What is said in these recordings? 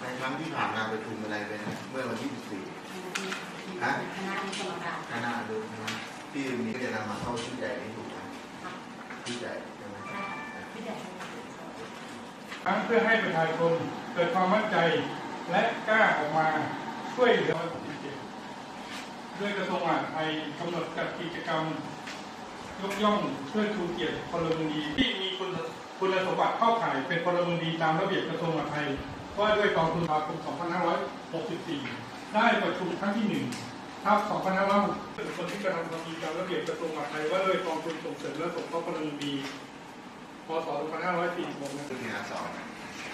ในครั้งที่ผ่านการประชุมอะไรไปนะเมื่อวันที่คณะคณะกรรมการ14คณะดูนะที่มีก็จะนำมาเข้าชุดใหญ่นี้ถูกไหมชุดใหญ่ใช่ไหมที่ได้ทั้งเพื่อให้ประชาชนเกิดความมั่นใจและกล้าออกมาช่วยเหลือด้วยกระทรวงมหาดไทยกำหนดจัดกิจกรรม ยกย่องเพื่อชูเกียรติพลเมืองดีที่มีคุณคุณสมบัติเข้าข่ายเป็นพลเมืองดีตามระเบียบกระทรวงมหาดไทย ว่าด้วยกองทุนภาคม2564 ได้ประชุมครั้งที่หนึ่งทับ2560เป็นคนที่กระทำความดีตามระเบียบกระทรวงมหาดไทยว่าด้วยกองทุนส่งเสริมและสงเคราะห์พลเมืองดีพศ2546นะครับซึ่งมีอาสอน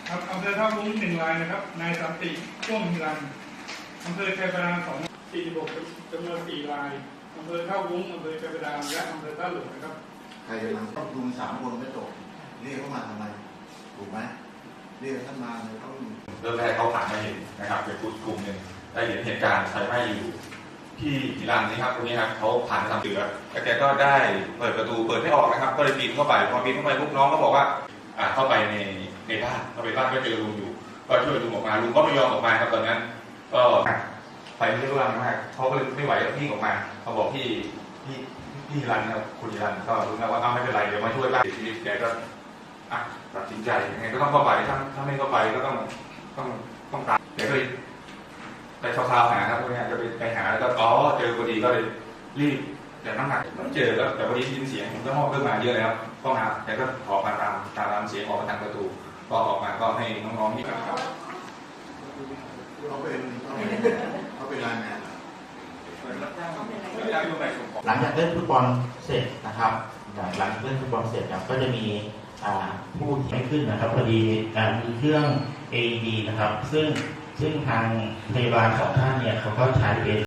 ครับอำเภอท่าวุ้งหนึ่งรายนะครับ นายสันติช่วงฮิรันอำเภอชัยบาดาลสองสี่สิบหกจำนวนสี่รายอำเภอท่าวุ้งอำเภอชัยบาดาลและอำเภอท่าหลวงนะครับ ใครจะนำครอบคลุมสามคนไม่จบเรียกเข้ามาทำไมถูกไหม เรียกท่านมาเลยต้องเริ่มแรกเขาผ่านมาเห็นนะครับเป็นกลุ่มกลุ่มหนึ่งได้เห็นเหตุการณ์ไฟไหม้อยู่ที่อิรันนี่ครับตรงนี้ครับเขาผ่านมาทำเสือแล้วแกก็ได้เปิดประตูเปิดไม่ออกนะครับ ก็เลยปีนเข้าไปพอปีนเข้าไปพวกน้องก็บอกว่าอ่าเข้าไปในในบ้านเข้าไปบ้านก็เจอลุงอยู่ ก็ช่วยลุงออกมาลุงก็ไม่ยอมออกมาครับตอนนั้น ก็ไฟไม่รุนแรงมากเขาก็เลยไม่ไหวก็วิ่งออกมาเขาบอกพี่พี่พี่รันครับคุณรันก็รู้นะว่าเอาไม่เป็นไรเดี๋ยวมาช่วยบ้านเสียชีวิตแกก็ อะตัดสินใจยังไงก็ต้องเข้าไปถ้าถ้าไม่เข้าไปก็ต้องต้องต้องตามเดี๋ยวก็ไปคร่าวๆหาครับพวกนี้จะไปไปหาแล้วก็อ๋อเจอพอดีก็เลยรีบแต่น้ำหนักไม่เจอแล้วแต่พอดีได้ยินเสียงผมก็มองขึ้นมาเยอะเลยครับก็มาแต่ก็ออกมาตามตามเสียงออกมาทางประตูก็ออกมาก็ให้น้องๆที่รับเขาเป็นเขาเป็นรายงานหลังจากเล่นฟุตบอลเสร็จนะครับ หลังหลังเล่นฟุตบอลเสร็จก็จะมี พูดไม่ขึ้นนะครับพอดีมีเครื่อง AED นะครับ ซึ่งซึ่งทางพยาบาลสองท่านเนี่ยเขาก็ใช้เป็น